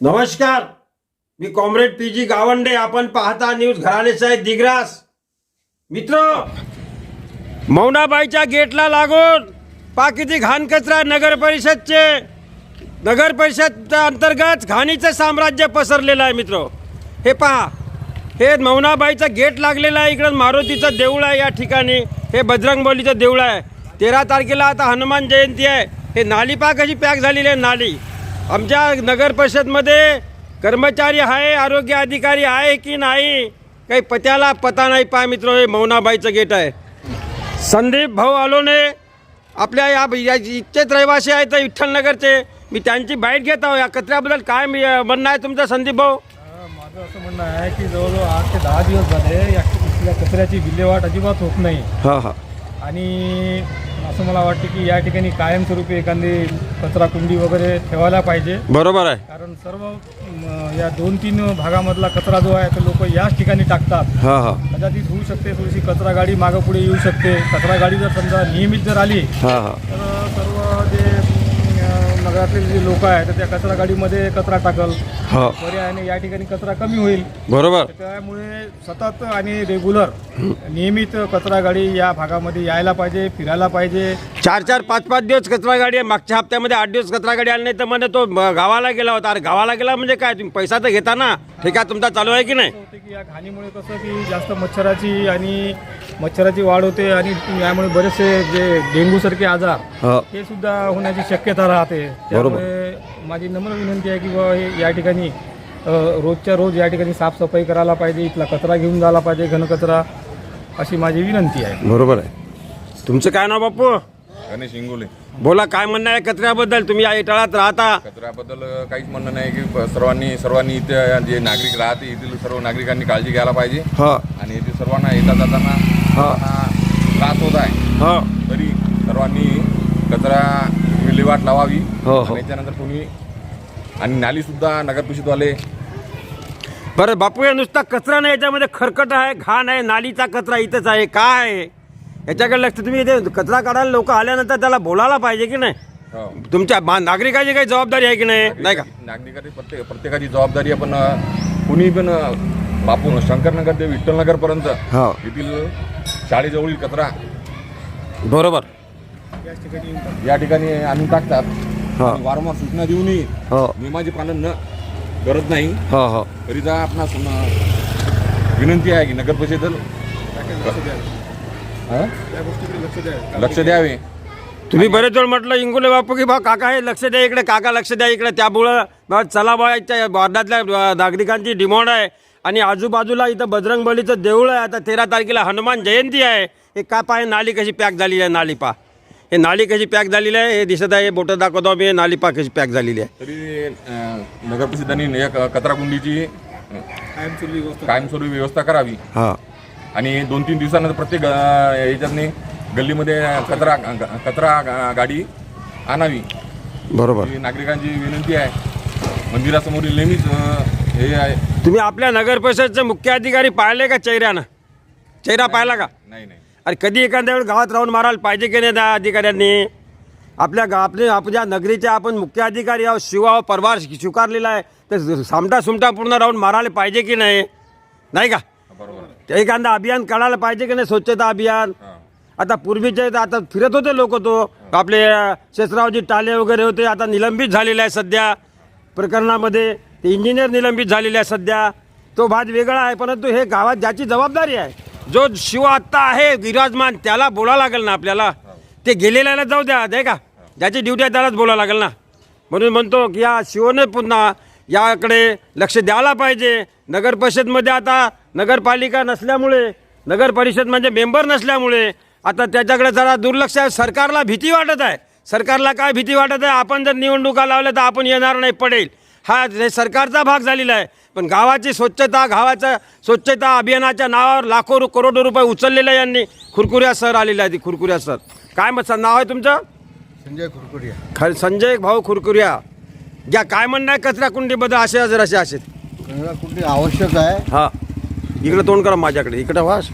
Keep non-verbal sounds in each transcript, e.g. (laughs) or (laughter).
नमस्कार. मी comrade P G Gawande. आपण पाहता न्यूज घराणे साहेब दिग्रास. मित्र मौनाबाईच्या गेटला लागून पाकिती घाण कचरा नगर परिषदचे नगर परिषद अंतर्गत घाणीचं साम्राज्य पसरलेलं आहे मित्र. हे पहा हे मौनाबाईचं गेट लागलेलं आहे इकडं मारुतीचं देऊळ आहे या ठिकाणी. हे बजरंगबलीचं देऊळ आहे. तेरा तारखेला आता हनुमान जयंती आहे. हे नाली पा कशी पॅक झालेली आहे? नाली. आमच्या नगर परिषदमध्ये कर्मचारी आहे आरोग्य अधिकारी आहे की नाही काही पत्याला पता नाही पहा मित्र हे मौनाबाईचं गेट आहे. संदीप भाऊ आलोने आपल्या या इच्छित रहिवासी आहेत विठ्ठलनगरचे मी त्यांची बाईट घेत आहो या कचऱ्याबद्दल काय म्हणणं आहे तुमचं संदीप भाऊ? माझं असं म्हणणं आहे की जवळजवळ आठ ते दहा दिवस झाले या कचऱ्याची विल्हेवाट अजिबात होत नाही. हां हां. आणि असं मला वाटते की या ठिकाणी कायमस्वरूपी एखादी कचरा कुंडी वगैरे ठेवायला पाहिजे. बरोबर आहे. कारण सर्व म, या दोन तीन भागामधला कचरा जो आहे तो लोक याच ठिकाणी टाकतात. हां हां. कदाचित होऊ शकते थोडीशी कचरा गाडी मागं पुढे येऊ शकते. कचरा गाडी जर समजा नियमित जर आली हां हां. तर नगरातले जे लोक आहेत तर त्या कचरा गाडीमध्ये कचरा टाकल. हो. पर्यायाने या ठिकाणी कचरा कमी होईल. बरोबर. त्यामुळे सतत आणि रेग्युलर नियमित कचरा गाडी या भागामध्ये यायला पाहिजे फिरायला पाहिजे. चार चार पाच पाच दिवस कचरा गाडी आहे. मागच्या हप्त्यामध्ये आठ दिवस कचरा गाडी आली नाही तर म्हणे तो म- गावाला गेला होता. अरे गावाला गेला म्हणजे काय? तुम्ही पैसा तर घेता ना. ठेका तुमचा चालू आहे की नाही? होते की या घाणीमुळे कसं की जास्त मच्छराची आणि मच्छराची वाढ होते आणि यामुळे बरेचसे जे डेंग्यूसारखे आजार हो. हे सुद्धा होण्याची शक्यता राहते. त्यामुळे माझी नम्र विनंती आहे की बुवा हे या ठिकाणी अ, रोजच्या रोज या ठिकाणी साफसफाई करायला पाहिजे इथला कचरा घेऊन जायला पाहिजे घनकचरा अशी माझी विनंती आहे. बरोबर आहे. तुमचं काय नाव बापू? गणेश इंगोले बोला काय म्हणणं आहे कचऱ्याबद्दल? तुम्ही या राहता. कचऱ्याबद्दल काहीच म्हणणं नाही की सर्वांनी सर्वांनी इथे जे नागरिक राहते येथील सर्व नागरिकांनी काळजी घ्यायला पाहिजे. हो. आणि येथे सर्वांना येता जाताना त्रास होत आहे. हो. तरी सर्वांनी कचरा विल्हेवाट लावावी. हो, हो. आणि त्यानंतर तुम्ही आणि नाली सुद्धा नगर परिषदवाले बरं बापू हे नुसता कचरा नाही याच्यामध्ये खरकट आहे घाण आहे नालीचा कचरा इथंच आहे. काय आहे? याच्याकडे लक्ष तुम्ही इथे कचरा काढायला लोक आल्यानंतर त्याला बोलायला पाहिजे की नाही? हो. तुमच्या मा- नागरिकाची काही जबाबदारी आहे की नाही? नाही का? नागरिकांची प्रत्येक प्रत्येकाची जबाबदारी आपण अ, कुणी पण अ, बापू शंकरनगर ते विठ्ठलनगरपर्यंत हो. येथील शाळेजवळील कचरा बरोबर. या ठिकाणी आणून टाकतात. हो. आणि वारंवार सूचना देऊनही हो. नियमाचे पालन न करत नाही. हो हो. तरीचा आपणास अ, विनंती आहे की नगर परिषद त्या गोष्टीकडे लक्ष द्या लक्ष द्यावे. तुम्ही बरेच वेळ म्हटलं इंगुले बापू की बा काका हे लक्ष द्या इकडे काका लक्ष द्या इकडे त्यामुळं बा चला बा इथच्या वार्डातल्या नागरिकांची डिमांड आहे. आणि आजूबाजूला इथं बजरंग बलीचं देऊळ आहे. आता तेरा तारखेला हनुमान जयंती आहे. हे का पाय नाली कशी पॅक झालेली आहे नाली पा. हे नाली कशी पॅक झालेली आहे हे दिसत आहे हे बोटं दाखवतो मी हे नाली पा कशी पॅक झालेली आहे. तरी अ, नगर परिषदांनी एक कचरा कुंडीची अ, कायमस्वरूपी व्यवस्था. कायमस्वरूपी व्यवस्था करावी. हां. आणि दोन तीन दिवसानंतर प्रत्येक याच्यातनी गल्लीमध्ये कचरा कचरा गाडी आणावी. बरोबर. नागरिकांची विनंती आहे. मंदिरासमोरील नेहमीच हे आहे. तुम्ही आपल्या नगर परिषदचे मुख्य अधिकारी पाहिले का चेहऱ्यानं? चेहरा पाहिला का? नाही नाही. अरे कधी एखाद्या वेळ गावात राहून मारायला पाहिजे की नाही त्या अधिकाऱ्यांनी? आपल्या गा आपले आपल्या नगरीचे आपण मुख्य अधिकारी आहोत शिवा परवार स्वीकारलेला आहे. तर सामटा सुमटा पूर्ण राहून मारायला पाहिजे की नाही? नाही का? ते एखादा अभियान काढायला पाहिजे की नाही स्वच्छता अभियान? आता पूर्वीचे आता फिरत होते लोक तो. आपले शेषरावजी टाले वगैरे होते आता निलंबित झालेले आहे सध्या प्रकरणामध्ये. ते इंजिनियर निलंबित झालेले आहे सध्या. तो भाग वेगळा आहे परंतु हे गावात ज्याची जबाबदारी आहे जो शिव आत्ता आहे विराजमान त्याला बोला लागेल ना आपल्याला. ते गेलेल्याला जाऊ द्या नाही का? ज्याची ड्युटी आहे त्यालाच बोला लागेल ना. म्हणून म्हणतो की या शिवने पुन्हा याकडे लक्ष द्यायला पाहिजे. नगर परिषदमध्ये आता नगरपालिका नसल्यामुळे नगर परिषद म्हणजे मेंबर नसल्यामुळे आता त्याच्याकडे जरा दुर्लक्ष आहे. सरकारला भीती वाटत आहे. सरकारला काय भीती वाटत आहे? आपण जर निवडणुका लावल्या तर आपण येणार नाही पडेल. हा हे सरकारचा भाग झालेला आहे. पण गावाची स्वच्छता गावाच्या स्वच्छता अभियानाच्या नावावर लाखो रु- करोडो रुपये उचललेले यांनी. खुरकुऱ्या सर आलेले आहे ती खुरकुऱ्या सर. काय मग नाव आहे तुमचं? संजय खुरकुरिया ख संजय भाऊ खुरकुऱ्या घ्या काय म्हणणं आहे कचरा कुंडीबद्दल असे जर असे असे. कचरा कुंडी आवश्यक आहे. हा. इकडे तोंड करा माझ्याकडे इकडे वास.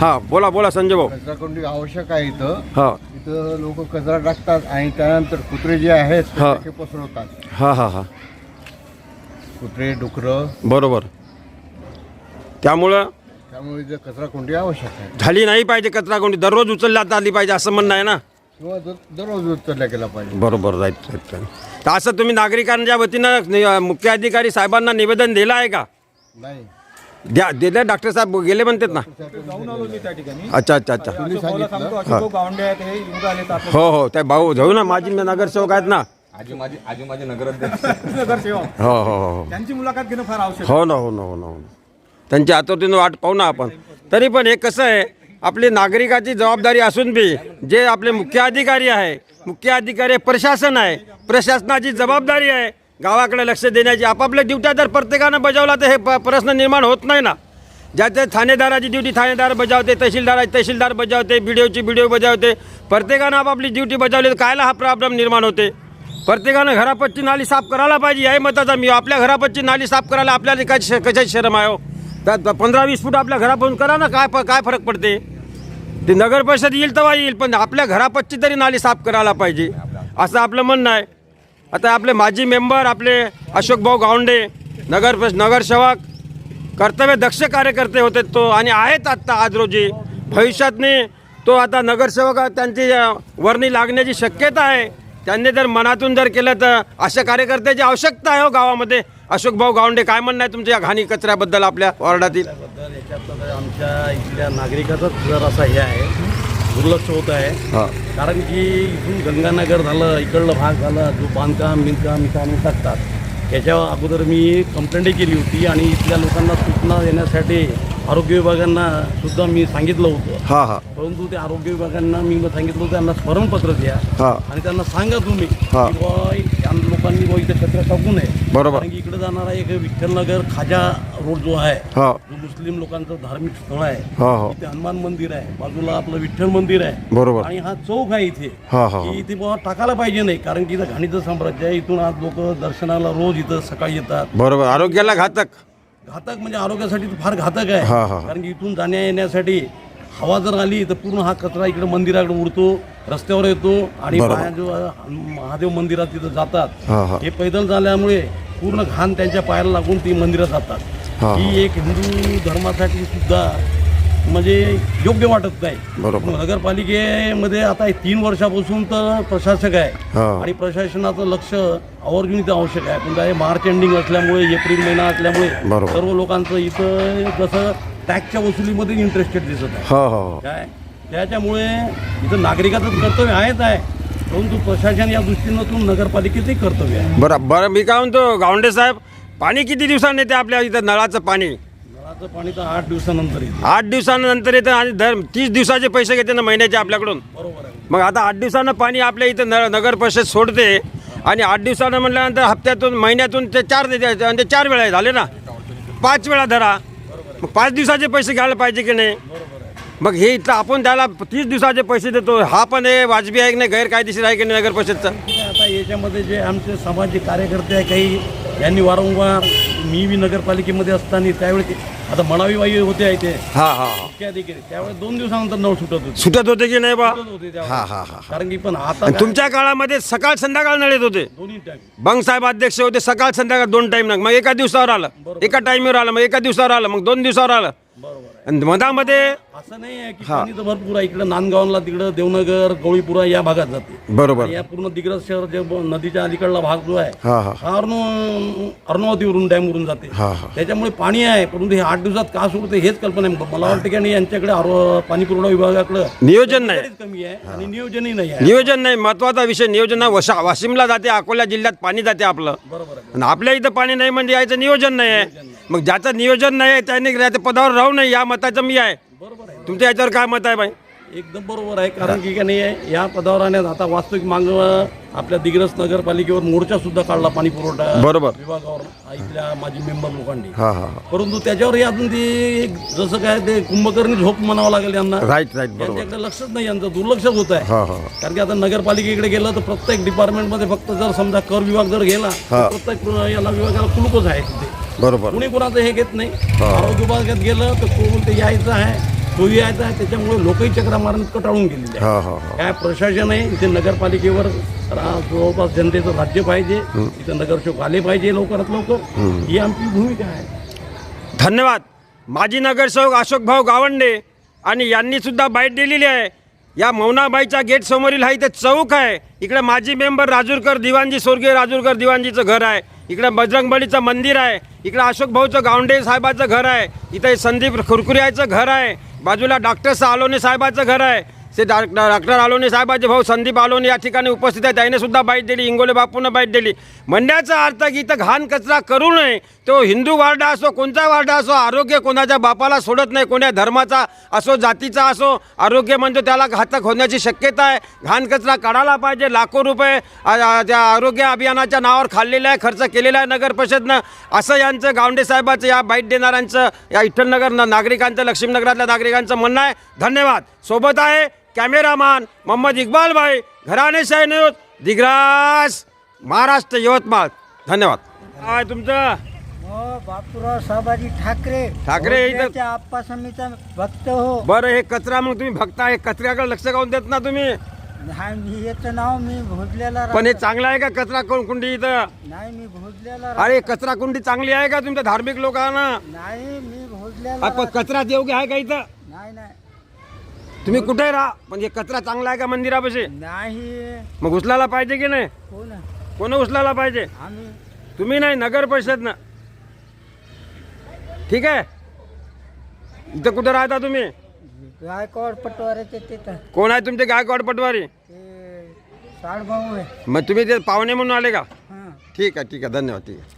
हा बोला बोला संजय भाऊ. कचरा कुंडी आवश्यक आहे इथं. हा. इथं लोक कचरा टाकतात आणि त्यानंतर कुत्रे जे आहेत ते हा. टाके पसरवतात. हा हा हा. कुत्रे डुकरं. बरोबर. त्यामुळं त्यामुळे इथे कचरा कोंडी आवश्यक आहे. झाली नाही पाहिजे कचरा कोणी दररोज उचलण्यात आली पाहिजे असं म्हणणं आहे ना? किंवा दर दररोज उचलल्या गेला पाहिजे. बरोबर राईट राईट राईट. तर असं तुम्ही नागरिकांच्या वतीनं नि- मुख्य अधिकारी साहेबांना निवेदन दिलं आहे का? नाही. द्या दिलं डॉक्टर साहेब गेले म्हणतात ना. जाऊन आलो मी त्या ठिकाणी. अच्छा अच्छा अच्छा. तुम्ही सांगितलं. सांगतो अशोक गावंडे आहेत हे येऊन तर हो हो त्या भाऊ जाऊ ना माझी नगरसेवक आहेत ना. आजी माझी आजी माझे नगराध्यक्ष. (laughs) नगरसेवक. हो हो हो त्यांची मुलाखत घेणं फार आवश्यक हो ना हो ना हो ना हो ना. त्यांच्या हातोटीनं वाट पाहू ना आपण. तरी पण हे कसं आहे आपली नागरिकाची जबाबदारी असून बी जे आपले मुख्य अधिकारी आहे मुख्य अधिकारी प्रशासन आहे प्रशासनाची जबाबदारी आहे गावाकडे लक्ष देण्याची आपापल्या ड्युट्या जर प्रत्येकानं बजावला तर हे प- प्रश्न निर्माण होत नाही ना. ज्याच्या ठाणेदाराची ड्युटी ठाणेदार बजावते तहसीलदाराची तहसीलदार बजावते बी डी ओची बी डी ओ बजावते. प्रत्येकानं आपापली ड्युटी बजावली तर कायला हा प्रॉब्लेम निर्माण होते? प्रत्येकानं घरापच्ची नाली साफ करायला पाहिजे याही मताचा मी. आपल्या घरापच्ची नाली साफ करायला आपल्याला काय श- कशाची शरम आहे हो? त्यात पंधरा वीस फूट आपल्या घरापासून करा ना काय प- काय फरक पडते? ते नगर परिषद येईल तेव्हा येईल पण आपल्या घरापच्ची तरी नाली साफ करायला पाहिजे. असं आपलं म्हणणं आहे. आता आपले माजी मेंबर आपले अशोक भाऊ गावंडे नगर नगरसेवक कर्तव्य दक्ष कार्यकर्ते होते तो आणि आहेत आत्ता आज रोजी. भविष्यातने तो आता नगरसेवक त्यांची वर्णी लागण्याची शक्यता आहे. त्यांनी जर मनातून जर केलं तर अशा कार्यकर्त्याची आवश्यकता आहे हो गावामध्ये. अशोक भाऊ गावंडे काय म्हणणं आहे तुमच्या या घाणी कचऱ्याबद्दल आपल्या वॉर्डातील? आमच्या इथल्या नागरिकाचाच जरासा हे आहे. दुर्लक्ष होत आहे. हां. कारण की इथून गंगानगर झालं इकडलं भाग झाला जो बांधकाम बिंधकाम इथं टाकतात. याच्या अगोदर मी कंप्लेंटही केली होती आणि इथल्या लोकांना सूचना देण्यासाठी आरोग्य विभागांना सुद्धा मी सांगितलं होतं. हां हां. परंतु त्या आरोग्य विभागांना मी सांगितलं होतं त्यांना स्मरणपत्र द्या हां. आणि त्यांना सांगा तुम्ही लोकांनी इथे कचरा टाकू नये. बरोबर. कारण की इकडे जाणारा एक विठ्ठलनगर खाजा रोड जो आहे हां. जो मुस्लिम लोकांचं धार्मिक स्थळ आहे हो हो. इथे हनुमान मंदिर आहे बाजूला आपलं विठ्ठल मंदिर आहे. बरोबर. आणि हा चौक आहे इथे. हा, हा, हा. की इथे बुवा टाकायला पाहिजे नाही कारण की इथं घाणीचं साम्राज्य आहे. इथून आज लोक दर्शनाला रोज इथं सकाळी येतात. बरोबर. आरोग्याला घातक. घातक म्हणजे आरोग्यासाठी तर फार घातक आहे. हा, हा. कारण की इथून जाण्या येण्यासाठी हवा जर आली तर पूर्ण हा कचरा इकडे मंदिराकडे उडतो रस्त्यावर येतो आणि जो महादेव मंदिरात तिथं जातात हा, पैदल झाल्यामुळे पूर्ण घाण त्यांच्या पायाला लागून ती मंदिरात जातात हा. एक हिंदू धर्मासाठी सुद्धा म्हणजे योग्य वाटत नाही. नगरपालिकेमध्ये आता तीन वर्षापासून तर प्रशासक आहे. आणि प्रशासनाचं लक्ष आवर्जून इथं आवश्यक आहे पण काय मार्च एंडिंग असल्यामुळे एप्रिल महिना असल्यामुळे. सर्व लोकांचं इथं जसं टॅक्सच्या वसुलीमध्ये इंटरेस्टेड दिसत आहे. हो हो हो. काय? त्याच्यामुळे इथं नागरिकाचं कर्तव्य आहेच आहे. परंतु प्रशासन या दृष्टीनं नगरपालिकेचंही कर्तव्य आहे. बरं बरं मी काय म्हणतो गावंडे साहेब पाणी किती दिवसांनी येते आपल्या इथं नळाचं पाणी? नळाचं पाणी तर आठ दिवसानंतर येतं. आठ दिवसानंतर येतं आणि दर तीस दिवसाचे पैसे घेते ना महिन्याचे आपल्याकडून? बरोबर आहे. मग आता आठ दिवसानं पाणी आपल्या इथं न नगर परिषद सोडते आणि आठ दिवसानं म्हटल्यानंतर हप्त्यातून महिन्यातून ते चार देते आणि ते चार वेळा झाले ना? पाच वेळा धरा. मग पाच दिवसाचे पैसे घ्यायला पाहिजे की नाही? मग हे इथलं आपण त्याला तीस दिवसाचे पैसे देतो. हा पण हे वाजबी आहे की नाही? गैरकायदेशीर आहे की नाही नगर परिषदचा? याच्यामध्ये जे आमचे सामाजिक कार्यकर्ते आहे काही यांनी वारंवार मी बी नगरपालिकेमध्ये असताना त्यावेळी आता मनावी बाई होते आहे ते. हा हा हा. त्यावेळेस दोन दिवसानंतर नळ सुटत होते. सुटत होते की नाही बा? सुटत होते त्यावेळेस. हा हा हा कारण की पण आता आणि? तुमच्या काळामध्ये सकाळ संध्याकाळ नळ येत होते. दोन्ही टाइम बंग साहेब अध्यक्ष होते सकाळ संध्याकाळ दोन टाइम मग एका दिवसावर आलं. एका टाइमवर आलं मग एका दिवसावर आलं मग दोन दिवसावर आलं. आणि मधामध्ये असं नाही आहे की पाणी तर भरपूर आहे. इकडं नांदगावला तिकडं देवनगर गवळीपुरा या भागात जाते. बरोबर. या पूर्ण दिग्रज शहर जे ब- नदीच्या अलीकडला भाग जो आहे हा हा. हा अर्णवतीवरून डॅमवरून जाते. हा हा. त्याच्यामुळे पाणी आहे परंतु हे आठ दिवसात का सुरू हेच कल्पना आहे. मला वाटतं की आणि यांच्याकडे आरो- पाणी पुरवठा विभागाकडे नियोजन नाही. कमी आहे आणि नियोजनही नाही आहे. नियोजन नाही. महत्त्वाचा विषय नियोजन नाही. वशा वाशिमला जाते अकोला जिल्ह्यात पाणी जाते आपलं. बरोबर आहे आणि आपल्या इथं पाणी नाही म्हणजे याचं नियोजन नाही आहे. मग ज्याचं नियोजन नाही आहे त्याने त्या पदावर राहू नये या मताचं मी आहे. बरोबर आहे. तुमच्या याच्यावर काय मत आहे बाई एकदम बरोबर आहे कारण की का नाही या पदावर आणण्यात आता वास्तविक मांग आपल्या दिग्रस नगरपालिकेवर मोर्चा सुद्धा काढला पाणी पुरवठा बरोबर. विभागावर इथल्या माझी मेंबर लोकांनी. हा हा. हा परंतु त्याच्यावरही अजून ते एक जसं काय ते कुंभकर्णी झोप म्हणावं लागेल यांना. राईट राईट बरोबर. यांच्याकडे लक्षच नाही यांचं दुर्लक्षच होत आहे. हा हा. कारण की आता नगरपालिकेकडे गेलं तर प्रत्येक डिपार्टमेंटमध्ये फक्त जर समजा कर विभाग जर गेला. तर प्रत्येक याला विभागाला कुलूपच आहे तिथे. बरोबर. कुणी कुणाचं हे घेत नाही. आरोग्य विभागात गेलं तर कोण ते यायचं आहे तोही यायचा त्याच्यामुळे लोकही चक्रा मारून कटाळून गेलेले आहे हो काय प्रशासन आहे इथे नगरपालिकेवर जवळपास जनतेचं राज्य पाहिजे इथं नगरसेवक आले पाहिजे लवकरात लवकर. ही आमची भूमिका आहे. धन्यवाद. माजी नगरसेवक अशोकभाऊ गावंडे आणि यांनी सुद्धा बाईट दिलेली आहे. या मौनाबाईच्या गेट समोरील हा इथे चौक आहे. इकडे माजी मेंबर राजूरकर दिवाणजी स्वर्गीय राजूरकर दिवाणजीचं घर आहे. इकडे बजरंगबलीचं मंदिर आहे. इकडं अशोक भाऊचं गावंडे साहेबाचं घर आहे. इथे संदीप खुरकुऱ्याचं घर आहे. बाजूला डॉक्टर सालोने साहेबाचं घर आहे. ते डॉ- डॉक्टर आलोनी साहेबाचे भाऊ संदीप आलोनी या ठिकाणी उपस्थित आहे त्याने सुद्धा बाईट दिली इंगोले बापूनं बाईट दिली. म्हणण्याचा अर्थ की इथं घाण कचरा करू नये. तो हिंदू वार्ड असो कोणता वार्ड असो आरोग्य कोणाच्या बापाला सोडत नाही कोण्या धर्माचा असो जातीचा असो आरोग्य म्हणजे त्याला घातक होण्याची शक्यता आहे. घाण कचरा काढायला पाहिजे लाखो रुपये त्या आरोग्य अभियानाच्या नावावर खाल्लेला आहे खर्च केलेला आहे नगर परिषदनं. असं यांचं गावंडे साहेबाचं या बाईट देणाऱ्यांचं या विठ्ठलनगर न- नागरिकांचं लक्ष्मीनगरातल्या नागरिकांचं म्हणणं आहे. धन्यवाद. सोबत आहे कॅमेरामॅन मोहम्मद इक्बाल भाई घराणे न्यूज दिग्रास महाराष्ट्र यवतमाळ. धन्यवाद. काय तुमचं? हो बापूराव साहेबाजी ठाकरे. ठाकरे इथं- आप्पा समीचा भक्त हो. बरं हे कचरा मग तुम्ही बघता हे कचऱ्याकडे लक्ष काऊन देत ना तुम्ही? नाही मी याचं नाव मी भोजल्याला पण हे. चांगलं आहे का कचरा कोण कुंडी इथं? नाही मी भोजल्याला अरे कचरा कुंडी चांगली आहे का तुमच्या धार्मिक लोकांना. नाही मी राहतो. कचरा योग्य आहे का इथं? नाही नाही. तुम्ही कुठे राहा पण हे कचरा चांगला आहे का मंदिरापाशी? नाही. मग उचलायला पाहिजे की नाही? कोण? कोण उचलायला पाहिजे? आम्ही. तुम्ही नाही नगर परिषदनं ठीक आहे? इथं कुठं राहता तुम्ही? गायकवाड तिथं. कोण आहे तुमचे गायकवाड पटवारी? ते साडभाऊ आहे. मग तुम्ही ते पाहुणे म्हणून आले का? हां. ठीक आहे ठीक आहे. धन्यवाद ठीक आहे.